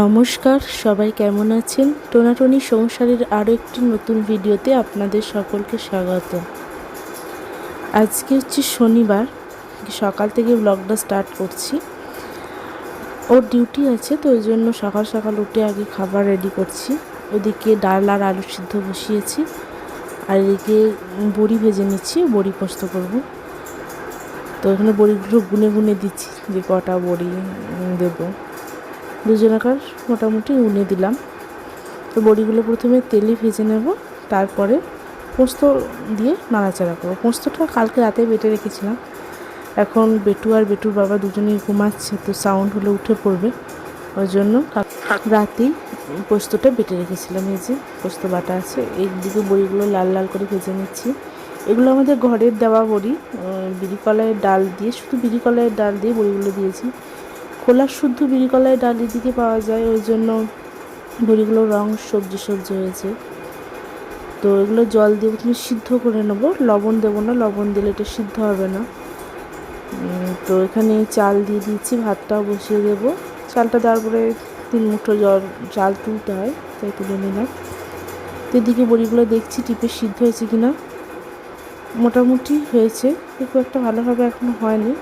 নমস্কার, সবাই কেমন আছেন? টোনাটনি সংসারের আরও একটি নতুন ভিডিওতে আপনাদের সকলকে স্বাগত। আজকে হচ্ছে শনিবার, সকাল থেকে ব্লগটা স্টার্ট করছি। ওর ডিউটি আছে, তো ওই জন্য সকাল সকাল উঠে আগে খাবার রেডি করছি। ওদিকে ডাল আর আলু সিদ্ধ বসিয়েছি, আর এদিকে বড়ি ভেজে নিচ্ছি, বড়ি পোস্ত করব। তো এখানে বড়িগুলো গুনে গুনে দিচ্ছি, যে কটা বড়ি দেবো। দুজনাকার মোটামুটি উনে দিলাম। তো বড়িগুলো প্রথমে তেলে ভেজে নেব, তারপরে পোস্ত দিয়ে নাড়াচাড়া করব। পোস্তটা কালকে রাতে বেটে রেখেছিলাম। এখন বেটু আর বেটুর বাবা দুজনেই ঘুমাচ্ছে, তো সাউন্ড হলে উঠে পড়বে। ওই জন্য রাতেই পোস্তটা বেটে রেখেছিলাম। এই যে পোস্ত বাটা আছে এই দিকে বড়িগুলো লাল লাল করে ভেজে নিচ্ছি। এগুলো আমাদের ঘরের দেওয়া বড়ি বিড়ি কলাইয়ের ডাল দিয়ে, শুধু বিড়ি কলাইয়ের ডাল দিয়ে বড়িগুলো দিয়েছি। খোলা শুদ্ধ বিড়ি কলাই ডাল এদিকে পাওয়া যায়, ওই জন্য বড়িগুলোর রং সবজি সবজি হয়েছে। তো এগুলো জল দিয়ে প্রথমে সিদ্ধ করে নেব। লবণ দেবো না, লবণ দিলে এটা সিদ্ধ হবে না। তো এখানে চাল দিয়ে দিচ্ছি ভাতটাও বসিয়ে দেবো। চালটা দেওয়ার পরে তিন মুঠো জল, চাল তুলতে হয়, তাই তুলে নিলাম। তো এদিকে বড়িগুলো দেখছি টিপে সিদ্ধ হয়েছে কিনা। মোটামুটি হয়েছে, খুব একটা ভালোভাবে এখনও হয়নি।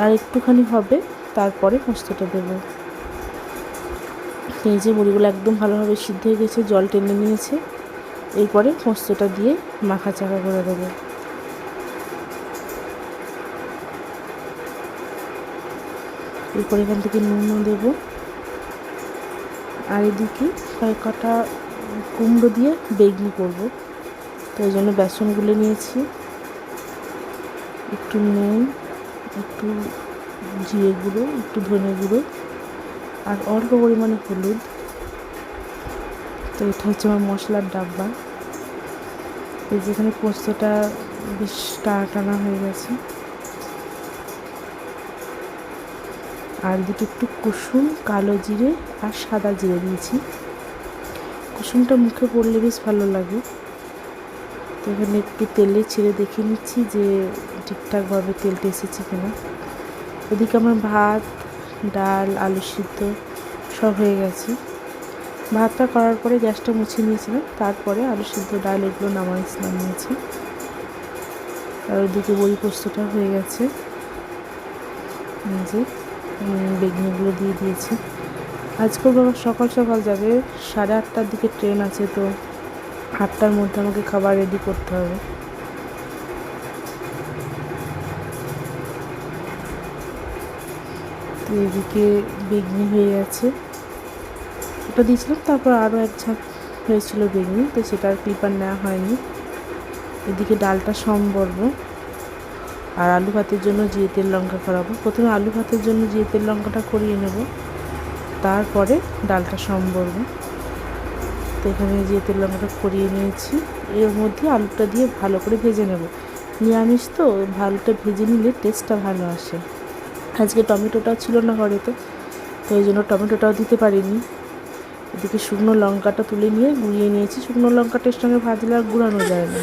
আর একটুখানি হবে, তারপরে পোস্তটা দেবো। এই যে মুড়িগুলো একদম ভালোভাবে সিদ্ধ হয়ে গেছে, জল টেনে নিয়েছে। এরপরে পোস্তটা দিয়ে মাখা চাকা করে দেবো। এরপর এখান থেকে নুনও দেবো। আর এদিকে কটা কুমড়ো দিয়ে বেগনি করব। তো ওই জন্য বেসন গুলে নিয়েছি। একটু নুন একটু জিরে গুঁড়ো, একটু ধনে গুঁড়ো আর অল্প পরিমাণে হলুদ। তো এটা হচ্ছে আমার মশলার ডাব্বা। এই যেখানে পোস্তটা বেশ টানা টানা হয়ে গেছে। আর দুটো একটু কুসুম, কালো জিরে আর সাদা জিরে দিয়েছি। কুসুমটা মুখে পড়লে বেশ ভালো লাগে। তো এখানে একটু তেলে ছেড়ে দেখে নিচ্ছি যে ঠিকঠাকভাবে তেলটা এসেছে কিনা। ওদিকে আমার ভাত, ডাল, আলু সিদ্ধ সব হয়ে গেছে। ভাতটা করার পরে গ্যাসটা মুছে নিয়েছিলাম, তারপরে আলু সিদ্ধ, ডাল এগুলো নামাইছিলাম নিয়েছি। আর ওদিকে বড়ি পোস্তটা হয়ে গেছে। যে বেগুনিগুলো দিয়ে দিয়েছি। আজকে বাবা সকাল সকাল যাবে, সাড়ে আটটার দিকে ট্রেন আছে তো আটটার মধ্যে আমাকে খাবার রেডি করতে হবে। তো এদিকে বেগনি হয়ে গেছে। ওটা দিয়েছিলাম, তারপর আরও এক ঝাঁক হয়েছিল বেগনি, তো সেটা আর ক্লিপার নেওয়া হয়নি। এদিকে ডালটা সম্বর্ব। আর আলু ভাতের জন্য জিরে তেল লঙ্কা করাবো। প্রথমে আলু ভাতের জন্য জিরে তেল লঙ্কাটা করিয়ে নেব। তারপরে ডালটা সম্বর্ব। তো এখানে যে তেল লঙ্কাটা করিয়ে নিয়েছি, এর মধ্যে আলুটা দিয়ে ভালো করে ভেজে নেব। নিরামিষ তো ভালোটা ভেজে নিলে টেস্টটা ভালো আসে। আজকে টমেটোটাও ছিল না ঘরেতে তো ওই জন্য টমেটোটাও দিতে পারিনি। এদিকে শুকনো লঙ্কাটা তুলে নিয়ে গুঁড়িয়ে নিয়েছি। শুকনো লঙ্কাটার সঙ্গে ভাজলে আর গুঁড়ানো যায় না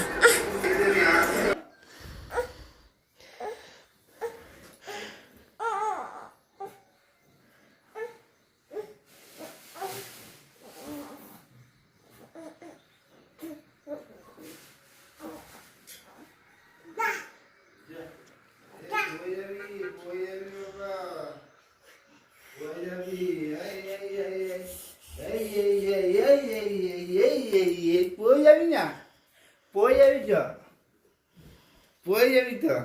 পড়ে যাবি না পড়ে যাবি তো পড়ে যাবি তো?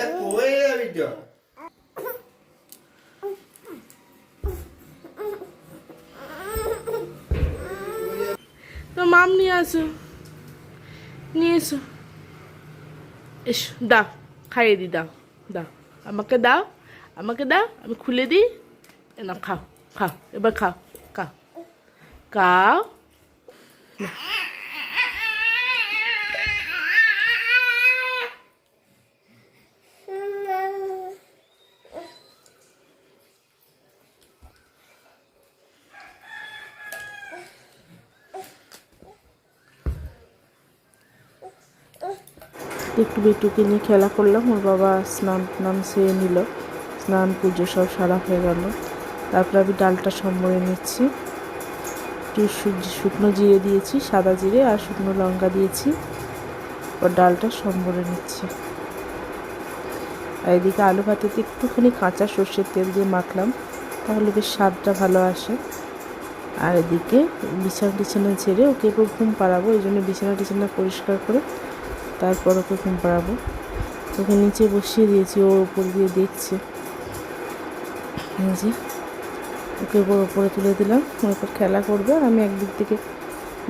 এ পড়ে যাবি তো? তো মাম নিয়ে আসো। নিয়ে এসো। এসো, দাও, খাইয়ে দি, দাও দাও। আমাকে দাও আমাকে দাও, আমি খুলে দিই। না খাও খাও, এবার খাও খাও। খাও। একটু বেটুকে নিয়ে খেলা করলাম, ওর বাবা স্নান টান সেরে নিল। স্নান, পুজো সব সারা হয়ে গেল। তারপরে আমি ডালটা সম্বরে নিচ্ছি। একটু শুকনো জিরে দিয়েছি, সাদা জিরে আর শুকনো লঙ্কা দিয়েছি। ও ডালটা সম্বরে নিচ্ছি। আর এদিকে আলু ভাতেতে একটুখানি কাঁচা সর্ষের তেল দিয়ে মাখলাম, তাহলে বেশ স্বাদটা ভালো আসে। আর এদিকে বিছানা টিছানা ছেড়ে ওকে এবার ঘুম পাড়াবো, এই জন্য বিছানা টিছানা পরিষ্কার করে তারপর ওকে ঘুম পাড়াবো। ওকে নিচে বসিয়ে দিয়েছি ওর উপর দিয়ে দেখছে। যে, ওকে এবার ওপরে তুলে দিলাম। ও এরপর খেলা করবে আর আমি একদিক থেকে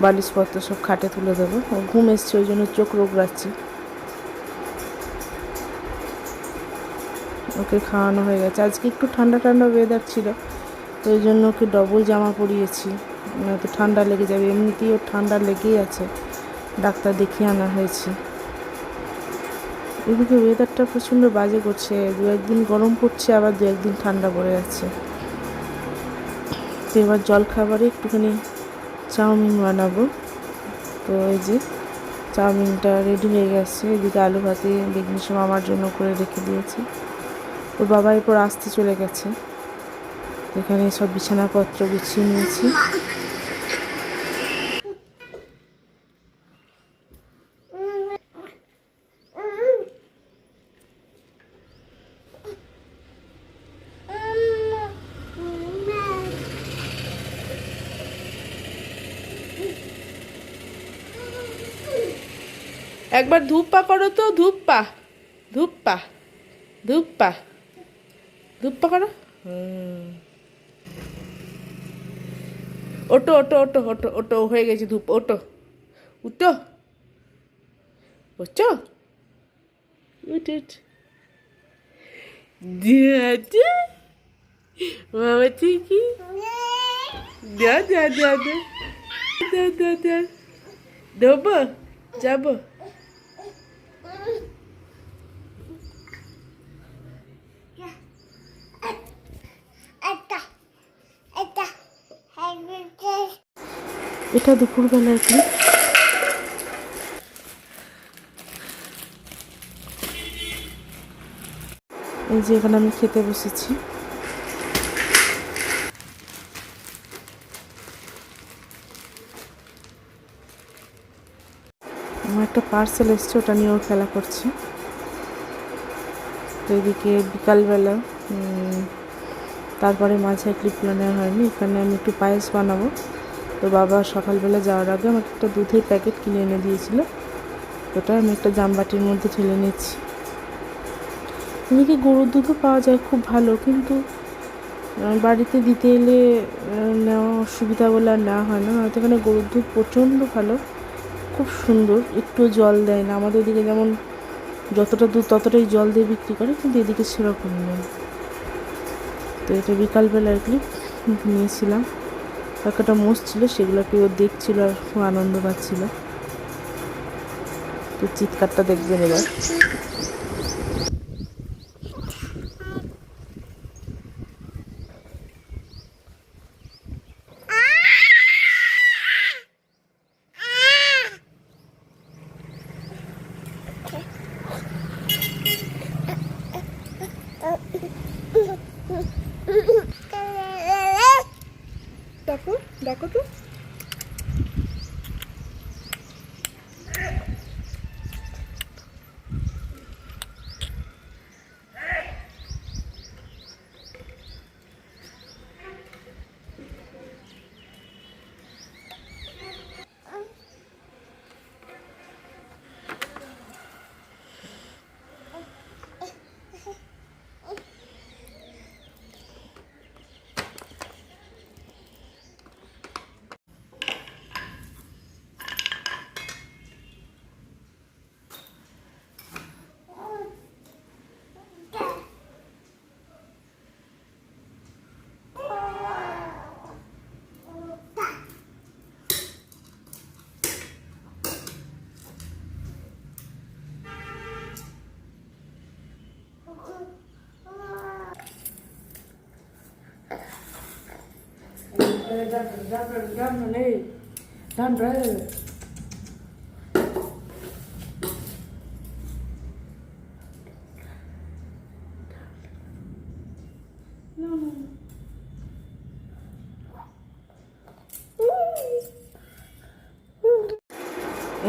বালিশপত্র সব খাটে তুলে দেবো। ও ঘুম এসছে, ওই জন্য চোখ রোগ রাখছি। ওকে খাওয়ানো হয়ে গেছে। আজকে একটু ঠান্ডা ঠান্ডা ওয়েদার ছিল, তো ওই জন্য ওকে ডবল জামা পরিয়েছি। তো ঠান্ডা লেগে যাবে, এমনিতেই ওর ঠান্ডা লেগেই আছে। ডাক্তার দেখিয়ে আনা হয়েছে। এদিকে ওয়েদারটা প্রচণ্ড বাজে করছে। দু একদিন গরম পড়ছে, আবার দু একদিন ঠান্ডা পড়ে যাচ্ছে। তো এবার জল খাবারে একটুখানি চাউমিন বানাবো। তো এই যে চাউমিনটা রেডি হয়ে গেছে। এদিকে আলু ভাতে বেগুনি সব আমার জন্য করে রেখে দিয়েছি। ওর বাবা এরপর আসতে চলে গেছে। এখানে সব বিছানাপত্র গুছিয়ে নিয়েছি। একবার ধূপপা করো তো, ধূপপা ধূপপা ধূপপা ধূপপা করো। ওটো ওটো ওটো ওটো ওটো হয়ে গেছে ধূপ ওটো উঠো। বুঝছ উঠ যাব। এটা দুপুরবেলার ক্লিপ এই যে এখানে আমি খেতে বসেছি। আমার একটা পার্সেল এসছে, ওটা নিয়ে ও খেলা করছে। তো এদিকে বিকালবেলা তারপরে মাঝে ক্লিপগুলো নেওয়া হয়নি। এখানে আমি একটু পায়েস বানাবো। তো বাবা সকালবেলা যাওয়ার আগে আমাকে একটা দুধের প্যাকেট কিনে এনে দিয়েছিল। ওটা আমি একটা জামবাটির মধ্যে ঢেলে নিচ্ছি এদিকে গরুর দুধও পাওয়া যায় খুব ভালো, কিন্তু বাড়িতে দিতে এলে নেওয়া অসুবিধা বলে আর নেওয়া হয় না। হয়তো এখানে গরুর দুধ প্রচণ্ড ভালো, খুব সুন্দর একটু জল দেয় না। আমাদের এদিকে যেমন যতটা দুধ ততটাই জল দিয়ে বিক্রি করে, কিন্তু এদিকে সেরকম নেই। তো এটা বিকালবেলা আর কি নিয়েছিলাম। একটা মোষ ছিল সেগুলোকে ও দেখছিল আর খুব আনন্দ পাচ্ছিল। তো চিৎকারটা দেখবেন এবার।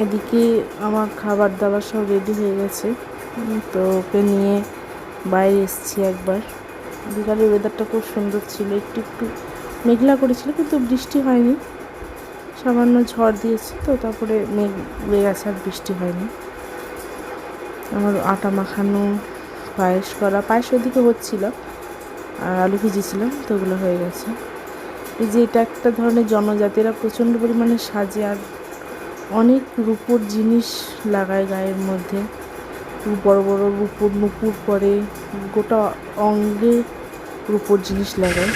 এদিকে আমার খাবার দাবার সব রেডি হয়ে গেছে। তো ওকে নিয়ে বাইরে এসেছি একবার। বিকালের ওয়েদারটা খুব সুন্দর ছিল। একটু একটু মেঘলা করেছিল, কিন্তু বৃষ্টি হয়নি। সামান্য ঝড় দিয়েছে তো, তারপরে মেঘ উড়ে গেছে আর বৃষ্টি হয়নি। আমার আটা মাখানো, পায়েস করা, পায়েস ওদিকে হচ্ছিল, আর আলু ভিজিয়েছিলাম তো ওগুলো হয়ে গেছে। এই যে এটা একটা ধরনের জনজাতিরা প্রচণ্ড পরিমাণে সাজে আর অনেক রূপোর জিনিস লাগায় গায়ের মধ্যে। বড় বড় রূপোর নুপুর পরে গোটা অঙ্গে রূপোর জিনিস লাগায়।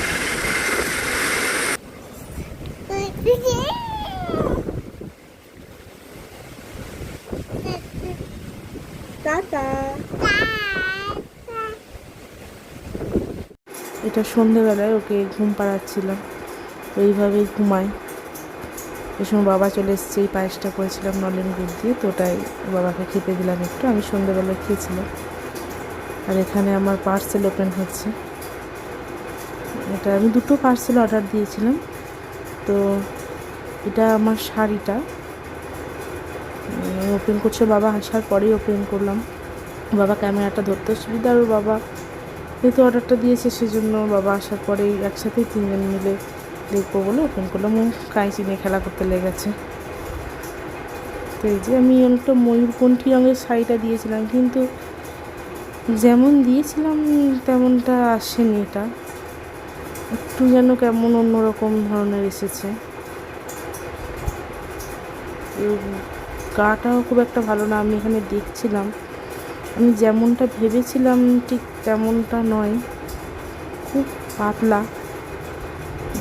এটা সন্ধেবেলায় ওকে ঘুম পাড়াচ্ছিলাম। ওইভাবেই ঘুমায়। এই সময় বাবা চলে এসছে, এই পায়েসটা করেছিলাম নলেন গুড় দিয়ে, তো ওটাই বাবাকে খেতে দিলাম একটু। আমি সন্ধেবেলায় খেয়েছিলাম। আর এখানে আমার পার্সেল ওপেন হচ্ছে। এটা আমি দুটো পার্সেল অর্ডার দিয়েছিলাম। তো এটা আমার শাড়িটা। ওপেন করছে বাবা, আসার পরেই ওপেন করলাম। বাবা ক্যামেরাটা ধরতে অসুবিধা, আর বাবা যেহেতু অর্ডারটা দিয়েছে, সেজন্য বাবা আসার পরেই একসাথেই তিনজন মিলে দেখব বলে ওপেন করলাম, ও কাঁচি নিয়ে খেলা করতে লেগেছে তো এই যে আমি অনেকটা ময়ূরকণ্ঠী রঙের শাড়িটা দিয়েছিলাম, কিন্তু যেমন দিয়েছিলাম তেমনটা আসেনি এটা। একটু যেন কেমন অন্যরকম ধরনের এসেছে। গাটাও খুব একটা ভালো না, আমি এখানে দেখছিলাম। আমি যেমনটা ভেবেছিলাম, ঠিক তেমনটা নয়। খুব পাতলা।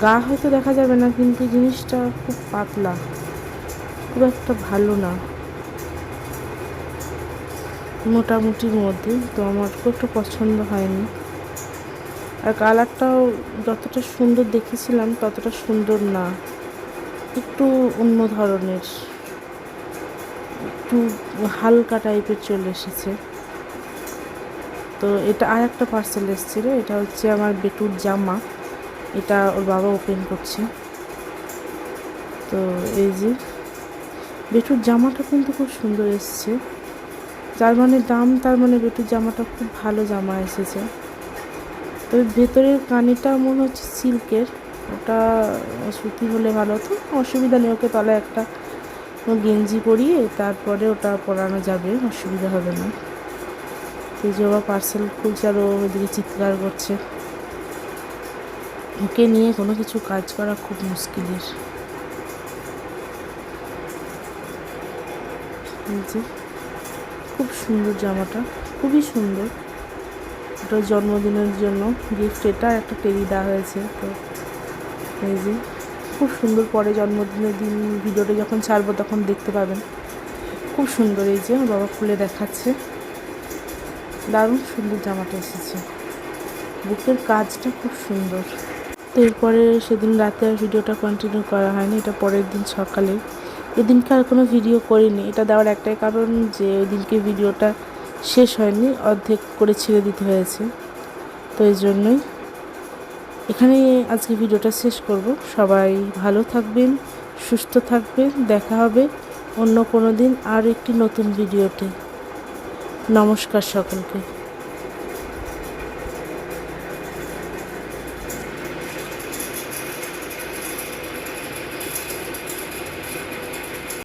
গা হয়তো দেখা যাবে না, কিন্তু জিনিসটা খুব পাতলা। খুব একটা ভালো না। মোটামুটির মধ্যে, তো আমার খুব একটা পছন্দ হয়নি। আর কালারটাও যতটা সুন্দর দেখেছিলাম, ততটা সুন্দর না। একটু অন্য ধরনের, একটু হালকা টাইপের চলে এসেছে। তো এটা আর একটা পার্সেল এসেছিল এটা হচ্ছে আমার বেটুর জামা। এটা ওর বাবা ওপেন করছে। তো এই যে, বেটুর জামাটা কিন্তু খুব সুন্দর এসছে। যার মানে দাম, তার মানে বেটুর জামাটা খুব ভালো জামা এসেছে। তবে ভেতরের কানিটা মনে হচ্ছে সিল্কের। ওটা সুতি হলে ভালো হতো, অসুবিধা নেই, ওকে তলায় একটা গেঞ্জি পরিয়ে তারপরে ওটা পরানো যাবে, অসুবিধা হবে না। তো যে ওরা পার্সেল খুলছে আর ওদিকে চিৎকার করছে। ওকে নিয়ে কোনো কিছু কাজ করা খুব মুশকিলের। যে, খুব সুন্দর জামাটা, খুবই সুন্দর। ওটা জন্মদিনের জন্য গিফট এটা একটা টেরি দেওয়া হয়েছে, তো এই যে, খুব সুন্দর পরে জন্মদিনের দিন ভিডিওটা যখন ছাড়বো তখন দেখতে পাবেন। খুব সুন্দর এই যে, আমার বাবা খুলে দেখাচ্ছে। দারুণ সুন্দর জামাটা এসেছে। বুকের কাজটা খুব সুন্দর। তো এরপরে সেদিন রাতে আর ভিডিওটা কন্টিনিউ করা হয়নি, এটা পরের দিন সকালে। এদিনকে আর কোনো ভিডিও করিনি। এটা দেওয়ার একটাই কারণ যে ওই দিনকে ভিডিওটা শেষ হয়নি, অর্ধেক করে ছেড়ে দিতে হয়েছে। তো এই জন্যই এখানেই আজকে ভিডিওটা শেষ করব। সবাই ভালো থাকবেন, সুস্থ থাকবেন, দেখা হবে অন্য কোনো দিন আর একটি নতুন ভিডিওতে নমস্কার সকলকে।